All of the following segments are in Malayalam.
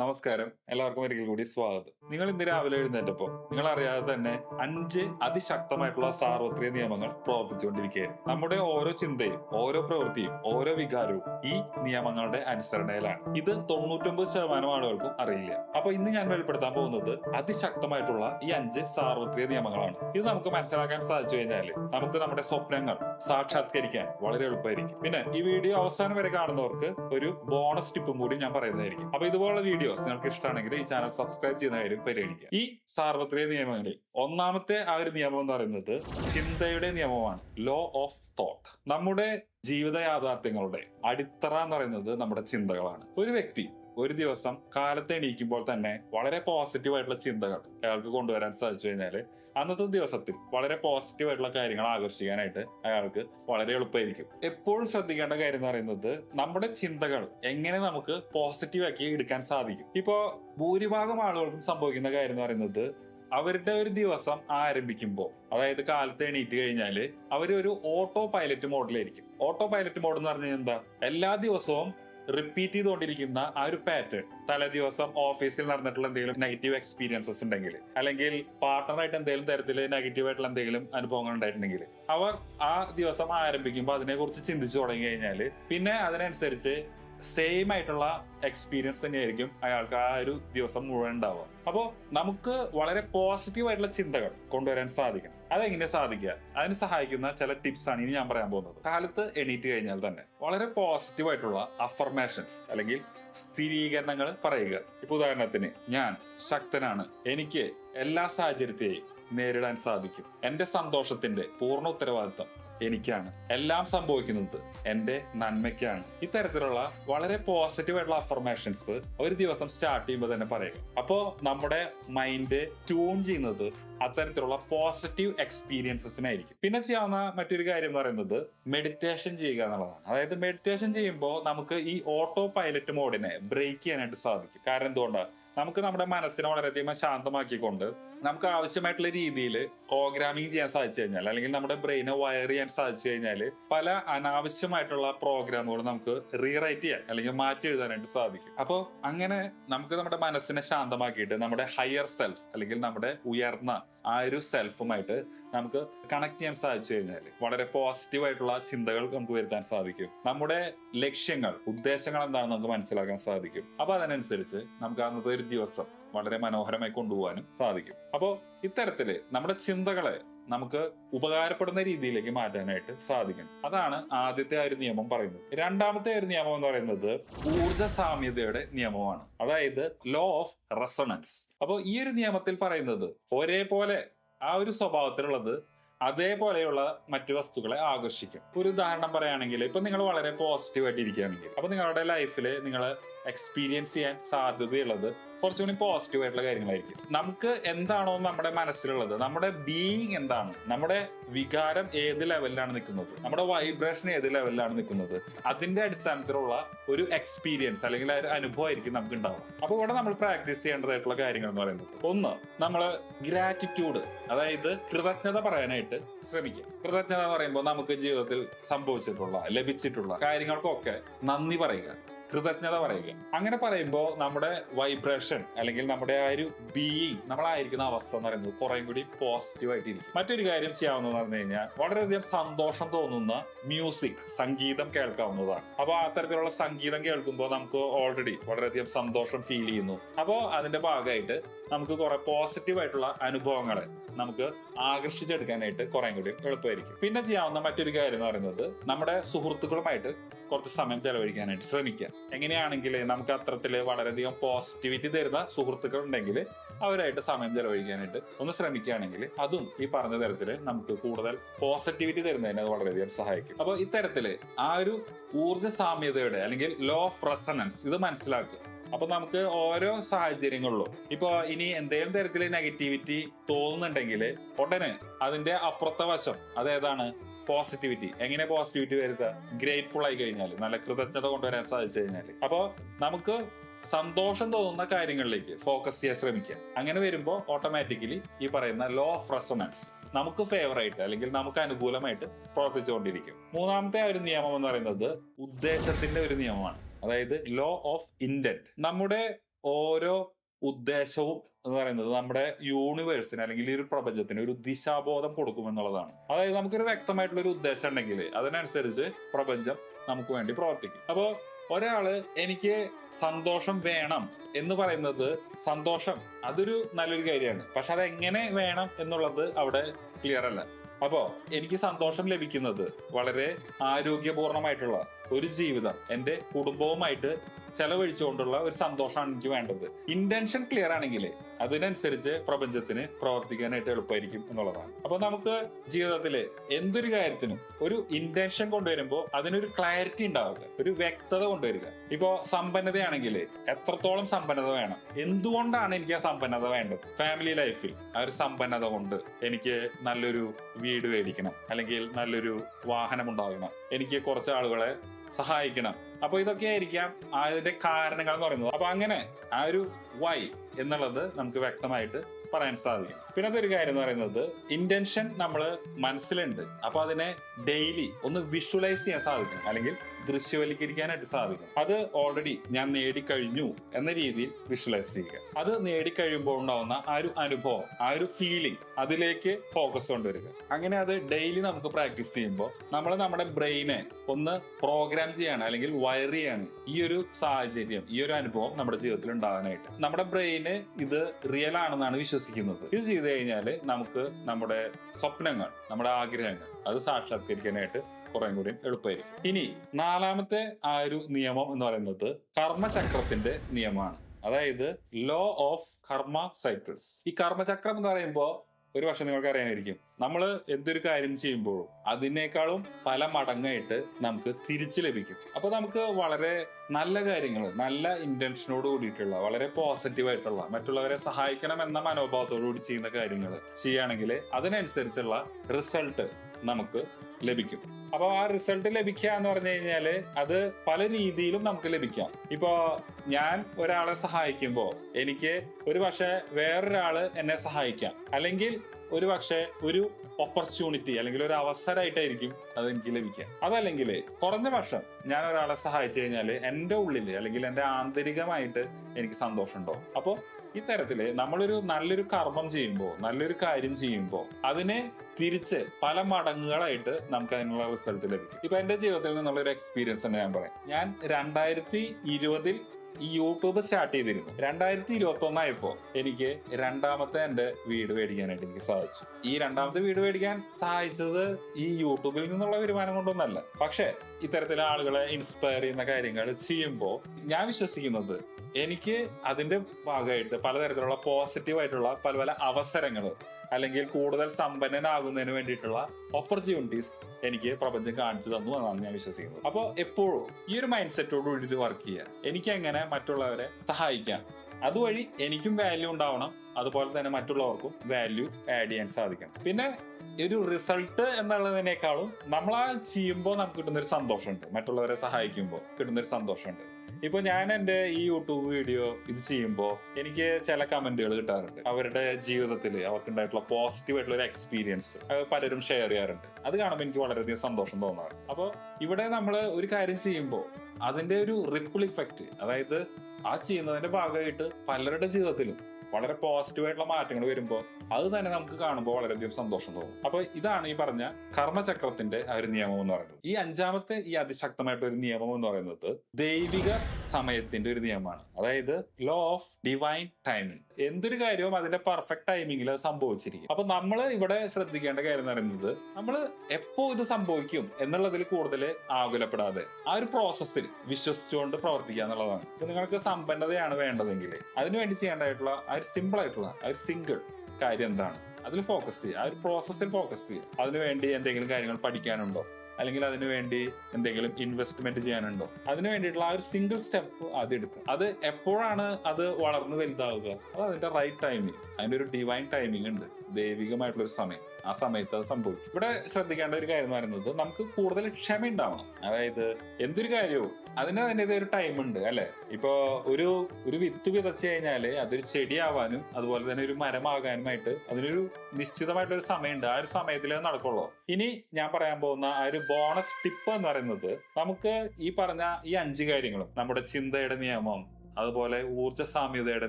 നമസ്കാരം. എല്ലാവർക്കും ഒരിക്കൽ കൂടി സ്വാഗതം. നിങ്ങൾ ഇന്ന് രാവിലെ എഴുന്നേറ്റപ്പോ നിങ്ങൾ അറിയാതെ തന്നെ അഞ്ച് അതിശക്തമായിട്ടുള്ള സാർവത്രിക നിയമങ്ങൾ പ്രവർത്തിച്ചുകൊണ്ടിരിക്കുകയാണ്. നമ്മുടെ ഓരോ ചിന്തയും ഓരോ പ്രവൃത്തിയും ഓരോ വികാരവും ഈ നിയമങ്ങളുടെ അനുസരണയിലാണ്. ഇത് തൊണ്ണൂറ്റൊമ്പത് ശതമാനം ആളുകൾക്കും അറിയില്ല. അപ്പൊ ഇന്ന് ഞാൻ വെളിപ്പെടുത്താൻ പോകുന്നത് അതിശക്തമായിട്ടുള്ള ഈ അഞ്ച് സാർവത്രിക നിയമങ്ങളാണ്. ഇത് നമുക്ക് മനസ്സിലാക്കാൻ സാധിച്ചു കഴിഞ്ഞാൽ നമുക്ക് നമ്മുടെ സ്വപ്നങ്ങൾ സാക്ഷാത്കരിക്കാൻ വളരെ എളുപ്പമായിരിക്കും. പിന്നെ ഈ വീഡിയോ അവസാനം വരെ കാണുന്നവർക്ക് ഒരു ബോണസ് ടിപ്പും കൂടി ഞാൻ പറയുന്നതായിരിക്കും. അപ്പൊ ഇതുപോലുള്ള വീഡിയോസ് നിങ്ങൾക്ക് ഇഷ്ടമാണെങ്കിൽ ഈ ചാനൽ സബ്സ്ക്രൈബ് ചെയ്യുന്ന കാര്യം പരിഗണിക്കുക. ഈ സാർവത്രിക നിയമങ്ങളിൽ ഒന്നാമത്തെ ആ ഒരു നിയമം എന്ന് പറയുന്നത് ചിന്തയുടെ നിയമമാണ്. ലോ ഓഫ് തോട്ട് നമ്മുടെ ജീവിത യാഥാർത്ഥ്യങ്ങളുടെ അടിത്തറ എന്ന് പറയുന്നത് നമ്മുടെ ചിന്തകളാണ്. ഒരു വ്യക്തി ഒരു ദിവസം കാലത്ത് എണീക്കുമ്പോൾ തന്നെ വളരെ പോസിറ്റീവ് ആയിട്ടുള്ള ചിന്തകൾ അയാൾക്ക് കൊണ്ടുവരാൻ സാധിച്ചു കഴിഞ്ഞാൽ അന്നത്തെ ദിവസത്തിൽ വളരെ പോസിറ്റീവ് ആയിട്ടുള്ള കാര്യങ്ങൾ ആകർഷിക്കാനായിട്ട് അയാൾക്ക് വളരെ എളുപ്പമായിരിക്കും. എപ്പോഴും ശ്രദ്ധിക്കേണ്ട കാര്യം എന്ന് പറയുന്നത് നമ്മുടെ ചിന്തകൾ എങ്ങനെ നമുക്ക് പോസിറ്റീവ് ആക്കി എടുക്കാൻ സാധിക്കും. ഇപ്പോ ഭൂരിഭാഗം ആളുകൾക്കും സംഭവിക്കുന്ന കാര്യം എന്ന് പറയുന്നത് അവരുടെ ഒരു ദിവസം ആരംഭിക്കുമ്പോൾ അതായത് കാലത്ത് എണീറ്റ് കഴിഞ്ഞാൽ അവർ ഒരു ഓട്ടോ പൈലറ്റ് മോഡിലായിരിക്കും ഓട്ടോ പൈലറ്റ് മോഡ് എന്ന് പറഞ്ഞാൽ എന്താ? എല്ലാ ദിവസവും റിപ്പീറ്റ് ചെയ്തുകൊണ്ടിരിക്കുന്ന ആ ഒരു പാറ്റേൺ തലേദിവസം ഓഫീസിൽ നടന്നിട്ടുള്ള എന്തെങ്കിലും നെഗറ്റീവ് എക്സ്പീരിയൻസസ് ഉണ്ടെങ്കിൽ അല്ലെങ്കിൽ പാർട്ണറായിട്ട് എന്തെങ്കിലും തരത്തിൽ നെഗറ്റീവ് ആയിട്ടുള്ള എന്തെങ്കിലും അനുഭവങ്ങൾ ഉണ്ടായിട്ടുണ്ടെങ്കിൽ അവർ ആ ദിവസം ആരംഭിക്കുമ്പോൾ അതിനെക്കുറിച്ച് ചിന്തിച്ചു തുടങ്ങി കഴിഞ്ഞാൽ പിന്നെ അതിനനുസരിച്ച് സെയിം ആയിട്ടുള്ള എക്സ്പീരിയൻസ് തന്നെയായിരിക്കും അയാൾക്ക് ആ ഒരു ദിവസം മുഴുവൻ ഉണ്ടാവുക. അപ്പോൾ നമുക്ക് വളരെ പോസിറ്റീവ് ആയിട്ടുള്ള ചിന്തകൾ കൊണ്ടുവരാൻ സാധിക്കും അതെങ്ങനെ സാധിക്കുക? അതിന് സഹായിക്കുന്ന ചില ടിപ്സ് ആണ് ഇനി ഞാൻ പറയാൻ പോകുന്നത്. കാലത്ത് എണീറ്റ് കഴിഞ്ഞാൽ തന്നെ വളരെ പോസിറ്റീവ് ആയിട്ടുള്ള അഫർമേഷൻസ് അല്ലെങ്കിൽ സ്ഥിരീകരണങ്ങൾ പറയുക. ഇപ്പൊ ഉദാഹരണത്തിന് ഞാൻ ശക്തനാണ്. എനിക്ക് എല്ലാ സാഹചര്യത്തെയും നേരിടാൻ സാധിക്കും. എന്റെ സന്തോഷത്തിന്റെ പൂർണ ഉത്തരവാദിത്തം എനിക്കാണ്. എല്ലാം സംഭവിക്കുന്നത് എന്റെ നന്മയ്ക്കാണ്. ഇത്തരത്തിലുള്ള വളരെ പോസിറ്റീവ് ആയിട്ടുള്ള അഫർമേഷൻസ് ഒരു ദിവസം സ്റ്റാർട്ട് ചെയ്യുമ്പോൾ തന്നെ പറയുക. അപ്പോ നമ്മുടെ മൈൻഡ് ട്യൂൺ ചെയ്യുന്നത് അത്തരത്തിലുള്ള പോസിറ്റീവ് എക്സ്പീരിയൻസസിനായിരിക്കും പിന്നെ ചെയ്യാവുന്ന മറ്റൊരു കാര്യം എന്ന് പറയുന്നത് മെഡിറ്റേഷൻ ചെയ്യുക എന്നുള്ളതാണ്. അതായത് മെഡിറ്റേഷൻ ചെയ്യുമ്പോൾ നമുക്ക് ഈ ഓട്ടോ പൈലറ്റ് മോഡിനെ ബ്രേക്ക് ചെയ്യാനായിട്ട് സാധിക്കും. കാരണം എന്തുകൊണ്ടാണ് നമുക്ക് നമ്മുടെ മനസ്സിനെ വളരെയധികം ശാന്തമാക്കിക്കൊണ്ട് നമുക്ക് ആവശ്യമായിട്ടുള്ള രീതിയിൽ പ്രോഗ്രാമിംഗ് ചെയ്യാൻ സാധിച്ചു കഴിഞ്ഞാൽ അല്ലെങ്കിൽ നമ്മുടെ ബ്രെയിനെ വയർ ചെയ്യാൻ സാധിച്ചു കഴിഞ്ഞാൽ പല അനാവശ്യമായിട്ടുള്ള പ്രോഗ്രാമുകൾ നമുക്ക് റീറൈറ്റ് ചെയ്യാൻ അല്ലെങ്കിൽ മാറ്റി എഴുതാനായിട്ട് സാധിക്കും. അപ്പോൾ അങ്ങനെ നമുക്ക് നമ്മുടെ മനസ്സിനെ ശാന്തമാക്കിയിട്ട് നമ്മുടെ ഹയർ സെൽഫ് അല്ലെങ്കിൽ നമ്മുടെ ഉയർന്ന ആ ഒരു സെൽഫുമായിട്ട് നമുക്ക് കണക്ട് ചെയ്യാൻ സാധിച്ചു കഴിഞ്ഞാൽ വളരെ പോസിറ്റീവ് ആയിട്ടുള്ള ചിന്തകൾ നമുക്ക് വരുത്താൻ സാധിക്കും. നമ്മുടെ ലക്ഷ്യങ്ങൾ ഉദ്ദേശങ്ങൾ എന്താണെന്ന് നമുക്ക് മനസ്സിലാക്കാൻ സാധിക്കും. അപ്പൊ അതിനനുസരിച്ച് നമുക്ക് അന്നത്തെ ഒരു ദിവസം വളരെ മനോഹരമായി കൊണ്ടുപോകാനും സാധിക്കും. അപ്പോൾ ഇത്തരത്തിൽ നമ്മുടെ ചിന്തകളെ നമുക്ക് ഉപകാരപ്പെടുന്ന രീതിയിലേക്ക് മാറ്റാനായിട്ട് സാധിക്കും. അതാണ് ആദ്യത്തെ ഒരു നിയമം പറയുന്നത്. രണ്ടാമത്തെ ഒരു നിയമം എന്ന് പറയുന്നത് ഊർജ സാമ്യതയുടെ നിയമമാണ്. അതായത് ലോ ഓഫ് റെസണൻസ് അപ്പോൾ ഈ ഒരു നിയമത്തിൽ പറയുന്നത് ഒരേപോലെ ആ ഒരു സ്വഭാവത്തിലുള്ളത് അതേപോലെയുള്ള മറ്റു വസ്തുക്കളെ ആകർഷിക്കും. ഒരു ഉദാഹരണം പറയുകയാണെങ്കിൽ ഇപ്പൊ നിങ്ങൾ വളരെ പോസിറ്റീവ് ആയിട്ട് ഇരിക്കുകയാണെങ്കിൽ അപ്പൊ നിങ്ങളുടെ ലൈഫിൽ നിങ്ങൾ എക്സ്പീരിയൻസ് ചെയ്യാൻ സാധ്യതയുള്ളത് കുറച്ചുകൂടി പോസിറ്റീവ് ആയിട്ടുള്ള കാര്യങ്ങളായിരിക്കും. നമുക്ക് എന്താണോ നമ്മുടെ മനസ്സിലുള്ളത് നമ്മുടെ ബീയിങ് എന്താണ് നമ്മുടെ വികാരം ഏത് ലെവലിലാണ് നിൽക്കുന്നത് നമ്മുടെ വൈബ്രേഷൻ ഏത് ലെവലിലാണ് നിൽക്കുന്നത് അതിന്റെ അടിസ്ഥാനത്തിലുള്ള ഒരു എക്സ്പീരിയൻസ് അല്ലെങ്കിൽ ഒരു അനുഭവമായിരിക്കും നമുക്ക് ഉണ്ടാവുക അപ്പൊ ഇവിടെ നമ്മൾ പ്രാക്ടീസ് ചെയ്യേണ്ടതായിട്ടുള്ള കാര്യങ്ങൾ എന്ന് പറയുന്നത് ഒന്ന് നമ്മൾ ഗ്രാറ്റിറ്റ്യൂഡ് അതായത് കൃതജ്ഞത പറയാനായിട്ട് ശ്രമിക്കുക. കൃതജ്ഞത എന്ന് പറയുമ്പോൾ നമുക്ക് ജീവിതത്തിൽ സംഭവിച്ചിട്ടുള്ള ലഭിച്ചിട്ടുള്ള കാര്യങ്ങൾക്കൊക്കെ നന്ദി പറയുക. കൃതജ്ഞത പറയുക. അങ്ങനെ പറയുമ്പോൾ നമ്മുടെ വൈബ്രേഷൻ അല്ലെങ്കിൽ നമ്മുടെ ആ ഒരു ബീയിങ് നമ്മളായിരിക്കുന്ന അവസ്ഥ എന്ന് പറയുന്നത് കുറേ കൂടി പോസിറ്റീവ് ആയിട്ടിരിക്കും. മറ്റൊരു കാര്യം ചെയ്യാവുന്നതെന്ന് പറഞ്ഞു കഴിഞ്ഞാൽ വളരെയധികം സന്തോഷം തോന്നുന്ന മ്യൂസിക് സംഗീതം കേൾക്കാവുന്നതാണ്. അപ്പോൾ അത്തരത്തിലുള്ള സംഗീതം കേൾക്കുമ്പോൾ നമുക്ക് ഓൾറെഡി വളരെയധികം സന്തോഷം ഫീൽ ചെയ്യുന്നു. അപ്പോൾ അതിന്റെ ഭാഗമായിട്ട് നമുക്ക് കുറെ പോസിറ്റീവ് ആയിട്ടുള്ള അനുഭവങ്ങളെ നമുക്ക് ആകർഷിച്ചെടുക്കാനായിട്ട് കുറേ കൂടി എളുപ്പമായിരിക്കും. പിന്നെ ചെയ്യാവുന്ന മറ്റൊരു കാര്യം എന്ന് പറയുന്നത് നമ്മുടെ സുഹൃത്തുക്കളുമായിട്ട് കുറച്ച് സമയം ചെലവഴിക്കാനായിട്ട് ശ്രമിക്കുക. എങ്ങനെയാണെങ്കിൽ നമുക്ക് അത്തരത്തിൽ വളരെയധികം പോസിറ്റിവിറ്റി തരുന്ന സുഹൃത്തുക്കൾ ഉണ്ടെങ്കിൽ അവരായിട്ട് സമയം ചെലവഴിക്കാനായിട്ട് ഒന്ന് ശ്രമിക്കുകയാണെങ്കിൽ അതും ഈ പറഞ്ഞ തരത്തിൽ നമുക്ക് കൂടുതൽ പോസിറ്റിവിറ്റി തരുന്നതിന് അത് വളരെയധികം സഹായിക്കും. അപ്പോൾ ഇത്തരത്തിൽ ആ ഒരു ഊർജ സാമ്യതയുടെ അല്ലെങ്കിൽ ലോ ഓഫ് റെസണൻസ് ഇത് മനസ്സിലാക്കുക. അപ്പൊ നമുക്ക് ഓരോ സാഹചര്യങ്ങളിലും ഇപ്പൊ ഇനി എന്തെങ്കിലും തരത്തിൽ നെഗറ്റിവിറ്റി തോന്നുന്നുണ്ടെങ്കിൽ ഉടനെ അതിന്റെ അപ്പുറത്തെ വശം അതേതാണ് പോസിറ്റിവിറ്റി എങ്ങനെ പോസിറ്റിവിറ്റി വരുത്തുക ഗ്രേറ്റ്ഫുൾ ആയി കഴിഞ്ഞാൽ നല്ല കൃതജ്ഞത കൊണ്ടുവരാൻ സാധിച്ചു കഴിഞ്ഞാൽ അപ്പോൾ നമുക്ക് സന്തോഷം തോന്നുന്ന കാര്യങ്ങളിലേക്ക് ഫോക്കസ് ചെയ്യാൻ ശ്രമിക്കുക. അങ്ങനെ വരുമ്പോൾ ഓട്ടോമാറ്റിക്കലി ഈ പറയുന്ന ലോ ഓഫ് റെസണൻസ് നമുക്ക് ഫേവറായിട്ട് അല്ലെങ്കിൽ നമുക്ക് അനുകൂലമായിട്ട് പ്രവർത്തിച്ചുകൊണ്ടിരിക്കും. മൂന്നാമത്തെ ഒരു നിയമം എന്ന് പറയുന്നത് ഉദ്ദേശത്തിന്റെ ഒരു നിയമമാണ്. അതായത് ലോ ഓഫ് ഇന്റന്റ് നമ്മുടെ ഓരോ ഉദ്ദേശവും എന്ന് പറയുന്നത് നമ്മുടെ യൂണിവേഴ്സിന് അല്ലെങ്കിൽ ഈ ഒരു പ്രപഞ്ചത്തിന് ഒരു ദിശാബോധം കൊടുക്കുമെന്നുള്ളതാണ്. അതായത് നമുക്കൊരു വ്യക്തമായിട്ടുള്ള ഒരു ഉദ്ദേശം ഉണ്ടെങ്കിൽ അതിനനുസരിച്ച് പ്രപഞ്ചം നമുക്ക് വേണ്ടി പ്രവർത്തിക്കും. അപ്പോ ഒരാൾ എനിക്ക് സന്തോഷം വേണം എന്ന് പറയുന്നത് സന്തോഷം അതൊരു നല്ലൊരു കാര്യമാണ്. പക്ഷെ അത് എങ്ങനെ വേണം എന്നുള്ളത് അവിടെ ക്ലിയർ അല്ല. അപ്പോ എനിക്ക് സന്തോഷം ലഭിക്കുന്നത് വളരെ ആരോഗ്യപൂർണമായിട്ടുള്ള ഒരു ജീവിതം എന്റെ കുടുംബവുമായിട്ട് ചെലവഴിച്ചുകൊണ്ടുള്ള ഒരു സന്തോഷമാണ് എനിക്ക് വേണ്ടത്. ഇന്റൻഷൻ ക്ലിയർ ആണെങ്കിൽ അതിനനുസരിച്ച് പ്രപഞ്ചത്തിന് പ്രവർത്തിക്കാനായിട്ട് എളുപ്പമായിരിക്കും എന്നുള്ളതാണ്. അപ്പൊ നമുക്ക് ജീവിതത്തിൽ എന്തൊരു കാര്യത്തിനും ഒരു ഇന്റൻഷൻ കൊണ്ടുവരുമ്പോൾ അതിനൊരു ക്ലാരിറ്റി ഉണ്ടാവുക ഒരു വ്യക്തത കൊണ്ടുവരിക. ഇപ്പോ സമ്പന്നതയാണെങ്കിൽ എത്രത്തോളം സമ്പന്നത വേണം? എന്തുകൊണ്ടാണ് എനിക്ക് ആ സമ്പന്നത വേണ്ടത്? ഫാമിലി ലൈഫിൽ ആ ഒരു സമ്പന്നത കൊണ്ട് എനിക്ക് നല്ലൊരു വീട് മേടിക്കണം അല്ലെങ്കിൽ നല്ലൊരു വാഹനം ഉണ്ടാകണം എനിക്ക് കുറച്ച് ആളുകളെ സഹായിക്കണം. അപ്പൊ ഇതൊക്കെ ആയിരിക്കാം അതിന്റെ കാരണങ്ങൾ എന്ന് പറയുന്നത്. അപ്പൊ അങ്ങനെ ആ ഒരു വൈ എന്നുള്ളത് നമുക്ക് വ്യക്തമായിട്ട് പറയാൻ സാധിക്കും. പിന്നത്തെ ഒരു കാര്യം എന്ന് പറയുന്നത് ഇന്റൻഷൻ നമ്മൾ മനസ്സിലുണ്ട്. അപ്പൊ അതിനെ ഡെയിലി ഒന്ന് വിഷ്വലൈസ് ചെയ്യാൻ സാധിക്കും അല്ലെങ്കിൽ ദൃശ്യവൽക്കരിക്കാനായിട്ട് സാധിക്കും അത് ഓൾറെഡി ഞാൻ നേടിക്കഴിഞ്ഞു എന്ന രീതിയിൽ വിഷ്വലൈസ് ചെയ്യുക. അത് നേടിക്കഴിയുമ്പോൾ ഉണ്ടാവുന്ന ആ ഒരു അനുഭവം ആ ഒരു ഫീലിംഗ് അതിലേക്ക് ഫോക്കസ് കൊണ്ടുവരിക. അങ്ങനെ അത് ഡെയിലി നമുക്ക് പ്രാക്ടീസ് ചെയ്യുമ്പോൾ നമ്മൾ നമ്മുടെ ബ്രെയിനെ ഒന്ന് പ്രോഗ്രാം ചെയ്യാണ് അല്ലെങ്കിൽ വയർ ചെയ്യാണ് ഈ ഒരു സാഹചര്യം ഈ ഒരു അനുഭവം നമ്മുടെ ജീവിതത്തിൽ ഉണ്ടാകാനായിട്ട്. നമ്മുടെ ബ്രെയിന് ഇത് റിയൽ ആണെന്നാണ് വിശ്വസിക്കുന്നത്. ഇത് ചെയ്തു കഴിഞ്ഞാൽ നമുക്ക് നമ്മുടെ സ്വപ്നങ്ങൾ നമ്മുടെ ആഗ്രഹങ്ങൾ അത് സാക്ഷാത്കരിക്കാനായിട്ട് കുറേ കൂടി എളുപ്പമായിരിക്കും. ഇനി നാലാമത്തെ ആ ഒരു നിയമം എന്ന് പറയുന്നത് കർമ്മചക്രത്തിന്റെ നിയമമാണ്. അതായത് ലോ ഓഫ് കർമ്മ സൈക്കിൾസ് ഈ കർമ്മചക്രം എന്ന് പറയുമ്പോൾ ഒരു പക്ഷെ നിങ്ങൾക്ക് അറിയാനായിരിക്കും. നമ്മൾ എന്തൊരു കാര്യം ചെയ്യുമ്പോഴും അതിനേക്കാളും പല മടങ്ങായിട്ട് നമുക്ക് തിരിച്ചു ലഭിക്കും. അപ്പൊ നമുക്ക് വളരെ നല്ല കാര്യങ്ങൾ നല്ല ഇന്റൻഷനോട് കൂടിയിട്ടുള്ള വളരെ പോസിറ്റീവ് ആയിട്ടുള്ള മറ്റുള്ളവരെ സഹായിക്കണം എന്ന മനോഭാവത്തോടു കൂടി ചെയ്യുന്ന കാര്യങ്ങൾ ചെയ്യുകയാണെങ്കിൽ അതിനനുസരിച്ചുള്ള റിസൾട്ട് നമുക്ക് ലഭിക്കും. അപ്പൊ ആ റിസൾട്ട് ലഭിക്കുക എന്ന് പറഞ്ഞു കഴിഞ്ഞാൽ അത് പല രീതിയിലും നമുക്ക് ലഭിക്കാം. ഇപ്പോ ഞാൻ ഒരാളെ സഹായിക്കുമ്പോ എനിക്ക് ഒരു പക്ഷെ വേറൊരാൾ എന്നെ സഹായിക്കാം. അല്ലെങ്കിൽ ഒരു പക്ഷേ ഒരു ഓപ്പർച്യൂണിറ്റി അല്ലെങ്കിൽ ഒരു അവസരമായിട്ടായിരിക്കും അത് എനിക്ക് ലഭിക്കുക. അതല്ലെങ്കിൽ കുറഞ്ഞ വർഷം ഞാൻ ഒരാളെ സഹായിച്ചു കഴിഞ്ഞാൽ എന്റെ ഉള്ളിൽ അല്ലെങ്കിൽ എന്റെ ആന്തരികമായിട്ട് എനിക്ക് സന്തോഷം ഉണ്ടാവും അപ്പോൾ ഇത്തരത്തിൽ നമ്മളൊരു നല്ലൊരു കർമ്മം ചെയ്യുമ്പോൾ നല്ലൊരു കാര്യം ചെയ്യുമ്പോൾ അതിനെ തിരിച്ച് പല മടങ്ങുകളായിട്ട് നമുക്ക് അതിനുള്ള റിസൾട്ട് ലഭിക്കും. ഇപ്പൊ എന്റെ ജീവിതത്തിൽ നിന്നുള്ള ഒരു എക്സ്പീരിയൻസ് തന്നെ ഞാൻ പറയാം. ഞാൻ രണ്ടായിരത്തി ഇരുപതിൽ ഈ യൂട്യൂബ് സ്റ്റാർട്ട് ചെയ്തിരുന്നു. രണ്ടായിരത്തി ഇരുപത്തി ഒന്നായപ്പോ എനിക്ക് രണ്ടാമത്തെ എന്റെ വീട് മേടിക്കാനായിട്ട് എനിക്ക് സാധിച്ചു. ഈ രണ്ടാമത്തെ വീട് മേടിക്കാൻ സഹായിച്ചത് ഈ യൂട്യൂബിൽ നിന്നുള്ള വരുമാനം കൊണ്ടൊന്നല്ല. പക്ഷേ ഇത്തരത്തിലെ ആളുകളെ ഇൻസ്പയർ ചെയ്യുന്ന കാര്യങ്ങൾ ചെയ്യുമ്പോൾ ഞാൻ വിശ്വസിക്കുന്നത് എനിക്ക് അതിന്റെ ഭാഗമായിട്ട് പലതരത്തിലുള്ള പോസിറ്റീവ് ആയിട്ടുള്ള പല പല അവസരങ്ങൾ അല്ലെങ്കിൽ കൂടുതൽ സമ്പന്നനാകുന്നതിന് വേണ്ടിയിട്ടുള്ള ഓപ്പർച്യൂണിറ്റീസ് എനിക്ക് പ്രപഞ്ചം കാണിച്ചു തന്നു എന്നാണ് ഞാൻ വിശ്വസിക്കുന്നത്. അപ്പോൾ എപ്പോഴും ഈ ഒരു മൈൻഡ് സെറ്റോട് കൂടിയിട്ട് വർക്ക് ചെയ്യുക. എനിക്ക് എങ്ങനെ മറ്റുള്ളവരെ സഹായിക്കാം? അതുവഴി എനിക്കും വാല്യൂ ഉണ്ടാവണം. അതുപോലെ തന്നെ മറ്റുള്ളവർക്കും വാല്യൂ ആഡ് ചെയ്യാൻ സാധിക്കണം. പിന്നെ ഒരു റിസൾട്ട് എന്നുള്ളതിനേക്കാളും നമ്മൾ ആ ചെയ്യുമ്പോൾ നമുക്ക് കിട്ടുന്ന ഒരു സന്തോഷമുണ്ട്. മറ്റുള്ളവരെ സഹായിക്കുമ്പോൾ കിട്ടുന്ന ഒരു സന്തോഷമുണ്ട്. ഇപ്പൊ ഞാൻ എന്റെ ഈ യൂട്യൂബ് വീഡിയോ ഇത് ചെയ്യുമ്പോൾ എനിക്ക് ചില കമന്റുകൾ കിട്ടാറുണ്ട്. അവരുടെ ജീവിതത്തിൽ അവർക്കുണ്ടായിട്ടുള്ള പോസിറ്റീവ് ആയിട്ടുള്ള ഒരു എക്സ്പീരിയൻസ് പലരും ഷെയർ ചെയ്യാറുണ്ട്. അത് കാണുമ്പോൾ എനിക്ക് വളരെയധികം സന്തോഷം തോന്നാറുണ്ട്. അപ്പോൾ ഇവിടെ നമ്മൾ ഒരു കാര്യം ചെയ്യുമ്പോൾ അതിന്റെ ഒരു റിപ്പിൾ ഇഫക്റ്റ് അതായത് ആ ചെയ്യുന്നതിന്റെ ഭാഗമായിട്ട് പലരുടെ ജീവിതത്തിലും വളരെ പോസിറ്റീവ് ആയിട്ടുള്ള മാറ്റങ്ങൾ വരുമ്പോൾ അത് തന്നെ നമുക്ക് കാണുമ്പോൾ വളരെയധികം സന്തോഷം തോന്നും. അപ്പൊ ഇതാണ് ഈ പറഞ്ഞ കർമ്മചക്രത്തിന്റെ ആ ഒരു നിയമം എന്ന് പറയുന്നത്. ഈ അഞ്ചാമത്തെ ഈ അതിശക്തമായിട്ടുള്ള ഒരു നിയമം എന്ന് പറയുന്നത് ദൈവിക സമയത്തിന്റെ ഒരു നിയമമാണ്. അതായത് ലോ ഓഫ് ഡിവൈൻ ടൈമിംഗ് എന്തൊരു കാര്യവും അതിന്റെ പെർഫെക്റ്റ് ടൈമിംഗിൽ അത് സംഭവിച്ചിരിക്കും. അപ്പൊ നമ്മൾ ഇവിടെ ശ്രദ്ധിക്കേണ്ട കാര്യം എന്ന് പറയുന്നത് നമ്മൾ എപ്പോ ഇത് സംഭവിക്കും എന്നുള്ളതിൽ കൂടുതൽ ആകുലപ്പെടാതെ ആ ഒരു പ്രോസസ്സിൽ വിശ്വസിച്ചുകൊണ്ട് പ്രവർത്തിക്കുക എന്നുള്ളതാണ്. ഇപ്പൊ നിങ്ങൾക്ക് സമ്പന്നതയാണ് വേണ്ടതെങ്കിൽ അതിനുവേണ്ടി ചെയ്യേണ്ടതായിട്ടുള്ള ആ ഒരു സിമ്പിൾ ആയിട്ടുള്ള ആ ഒരു സിംഗിൾ കാര്യം എന്താണ്? അതിൽ ഫോക്കസ് ചെയ്യുക. ആ ഒരു പ്രോസസ്സിൽ ഫോക്കസ് ചെയ്യുക. അതിനുവേണ്ടി എന്തെങ്കിലും കാര്യങ്ങൾ പഠിക്കാനുണ്ടോ? അല്ലെങ്കിൽ അതിനു വേണ്ടി എന്തെങ്കിലും ഇൻവെസ്റ്റ്മെന്റ് ചെയ്യാനുണ്ടോ? അതിനു വേണ്ടിയിട്ടുള്ള ആ ഒരു സിംഗിൾ സ്റ്റെപ്പ് അത് എടുക്കുക. അത് എപ്പോഴാണ് അത് വളർന്നു വലുതാവുക? അത് അതിന്റെ റൈറ്റ് ടൈമിങ് അതിന്റെ ഒരു ഡിവൈൻ ടൈമിംഗ് ഉണ്ട്. ദൈവികമായിട്ടുള്ള ഒരു സമയം. ആ സമയത്ത് അത് സംഭവിക്കും. ഇവിടെ ശ്രദ്ധിക്കേണ്ട ഒരു കാര്യം എന്ന് പറയുന്നത് നമുക്ക് കൂടുതൽ ക്ഷമ ഉണ്ടാവണം. അതായത് എന്തൊരു കാര്യവും അതിന് അതിന്റെതായ ഒരു ടൈം ഉണ്ട് അല്ലെ? ഇപ്പോ ഒരു ഒരു വിത്ത് വിതച്ചു കഴിഞ്ഞാൽ അതൊരു ചെടിയാവാനും അതുപോലെ തന്നെ ഒരു മരമാകാനുമായിട്ട് അതിനൊരു നിശ്ചിതമായിട്ടൊരു സമയമുണ്ട്. ആ ഒരു സമയത്തിലേ നടക്കുള്ളൂ. ഇനി ഞാൻ പറയാൻ പോകുന്ന ആ ഒരു ബോണസ് ടിപ്പ് എന്ന് പറയുന്നത് നമുക്ക് ഈ പറഞ്ഞ ഈ അഞ്ച് കാര്യങ്ങളും നമ്മുടെ ചിന്തയുടെ നിയമം അതുപോലെ ഊർജ സാമ്യതയുടെ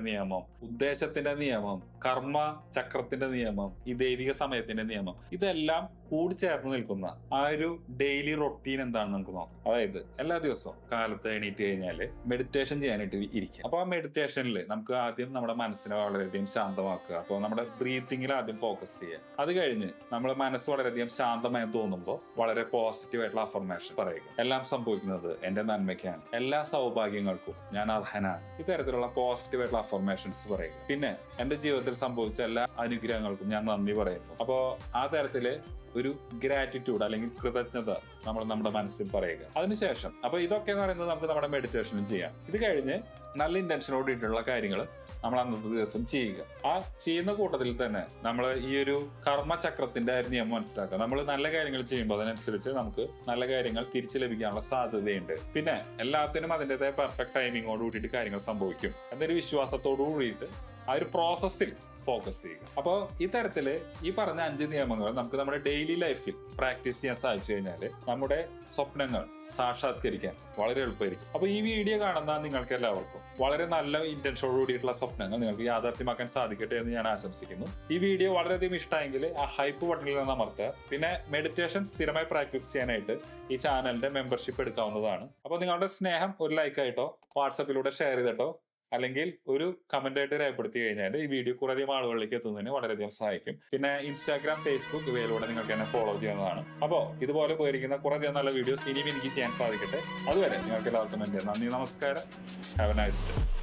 നിയമം ഉദ്ദേശത്തിന്റെ നിയമം കർമ്മ ചക്രത്തിന്റെ നിയമം ഈ ദൈവിക സമയത്തിന്റെ നിയമം. ഇതെല്ലാം കൂടിച്ചേർന്ന് നിൽക്കുന്ന ആ ഒരു ഡെയിലി റൊട്ടീൻ എന്താണെന്ന് നമുക്ക് നോക്കാം. അതായത് എല്ലാ ദിവസവും കാലത്ത് എണീറ്റ് കഴിഞ്ഞാൽ മെഡിറ്റേഷൻ ചെയ്യാനായിട്ട് ഇരിക്കുക. അപ്പൊ ആ മെഡിറ്റേഷനിൽ നമുക്ക് ആദ്യം നമ്മുടെ മനസ്സിനെ വളരെയധികം ശാന്തമാക്കുക. അപ്പോൾ നമ്മുടെ ബ്രീത്തിങ്ങിൽ ആദ്യം ഫോക്കസ് ചെയ്യുക. അത് കഴിഞ്ഞ് നമ്മുടെ മനസ്സ് വളരെയധികം ശാന്തമായി തോന്നുമ്പോൾ വളരെ പോസിറ്റീവ് ആയിട്ടുള്ള അഫർമേഷൻ പറയുക. എല്ലാം സംഭവിക്കുന്നത് എന്റെ നന്മയ്ക്കാണ്. എല്ലാ സൗഭാഗ്യങ്ങൾക്കും ഞാൻ അർഹനാണ്. ഇത്തരത്തിലുള്ള പോസിറ്റീവ് ആയിട്ടുള്ള അഫർമേഷൻസ് പറയുക. പിന്നെ എന്റെ ജീവിതത്തിൽ സംഭവിച്ച എല്ലാ അനുഗ്രഹങ്ങൾക്കും ഞാൻ നന്ദി പറയുന്നു. അപ്പോ ആ തരത്തിൽ ഒരു ഗ്രാറ്റിറ്റ്യൂഡ് അല്ലെങ്കിൽ കൃതജ്ഞത നമ്മൾ നമ്മുടെ മനസ്സിൽ പറയുക. അതിനുശേഷം അപ്പൊ ഇതൊക്കെ എന്ന് പറയുന്നത് നമുക്ക് നമ്മുടെ മെഡിറ്റേഷനും ചെയ്യാം. ഇത് കഴിഞ്ഞ് നല്ല ഇന്റൻഷനോടിയിട്ടുള്ള കാര്യങ്ങൾ നമ്മൾ അന്നത്തെ ദിവസം ചെയ്യുക. ആ ചെയ്യുന്ന കൂട്ടത്തിൽ തന്നെ നമ്മൾ ഈ ഒരു കർമ്മചക്രത്തിന്റെ നിയമം മനസ്സിലാക്കുക. നമ്മൾ നല്ല കാര്യങ്ങൾ ചെയ്യുമ്പോൾ അതിനനുസരിച്ച് നമുക്ക് നല്ല കാര്യങ്ങൾ തിരിച്ചു ലഭിക്കാനുള്ള സാധ്യതയുണ്ട്. പിന്നെ എല്ലാത്തിനും അതിന്റെതായ പെർഫെക്റ്റ് ടൈമിങ്ങോട് കൂടിയിട്ട് കാര്യങ്ങൾ സംഭവിക്കും. എന്നൊരു വിശ്വാസത്തോടു കൂടിയിട്ട് ആ ഒരു പ്രോസസ്സിൽ ഫോക്കസ് ചെയ്യുക. അപ്പോൾ ഇത്തരത്തിൽ ഈ പറഞ്ഞ അഞ്ച് നിയമങ്ങൾ നമുക്ക് നമ്മുടെ ഡെയിലി ലൈഫിൽ പ്രാക്ടീസ് ചെയ്യാൻ സാധിച്ചു കഴിഞ്ഞാൽ നമ്മുടെ സ്വപ്നങ്ങൾ സാക്ഷാത്കരിക്കാൻ വളരെ എളുപ്പമായിരിക്കും. അപ്പോൾ ഈ വീഡിയോ കാണുന്ന നിങ്ങൾക്ക് എല്ലാവർക്കും വളരെ നല്ല ഇന്റൻഷനോട് കൂടിയിട്ടുള്ള സ്വപ്നങ്ങൾ നിങ്ങൾക്ക് യാഥാർത്ഥ്യമാക്കാൻ സാധിക്കട്ടെ എന്ന് ഞാൻ ആശംസിക്കുന്നു. ഈ വീഡിയോ വളരെയധികം ഇഷ്ടമായെങ്കിൽ ആ ഹൈപ്പ് ബട്ടണിൽ നിന്ന് അമർത്തുക. പിന്നെ മെഡിറ്റേഷൻ സ്ഥിരമായി പ്രാക്ടീസ് ചെയ്യാനായിട്ട് ഈ ചാനലിന്റെ മെമ്പർഷിപ്പ് എടുക്കാവുന്നതാണ്. അപ്പോൾ നിങ്ങളുടെ സ്നേഹം ഒരു ലൈക്കായിട്ടോ വാട്സപ്പിലൂടെ ഷെയർ ചെയ്തിട്ടോ അല്ലെങ്കിൽ ഒരു കമന്റ് ആയിട്ട് രേഖപ്പെടുത്തി കഴിഞ്ഞാൽ ഈ വീഡിയോ കുറേയധികം ആളുകളിലേക്ക് എത്തുന്നതിന് വളരെയധികം സഹായിക്കും. പിന്നെ ഇൻസ്റ്റാഗ്രാം ഫേസ്ബുക്ക് ഇവയിലൂടെ നിങ്ങൾക്ക് എന്നെ ഫോളോ ചെയ്യുന്നതാണ്. അപ്പോൾ ഇതുപോലെ പോയിരിക്കുന്ന കുറേയധികം നല്ല വീഡിയോസ് ഇനിയും എനിക്ക് ചെയ്യാൻ സാധിക്കട്ടെ. അതുവരെ നിങ്ങൾക്ക് എല്ലാവർക്കും എന്റെ നന്ദി നമസ്കാരം. Have A nice day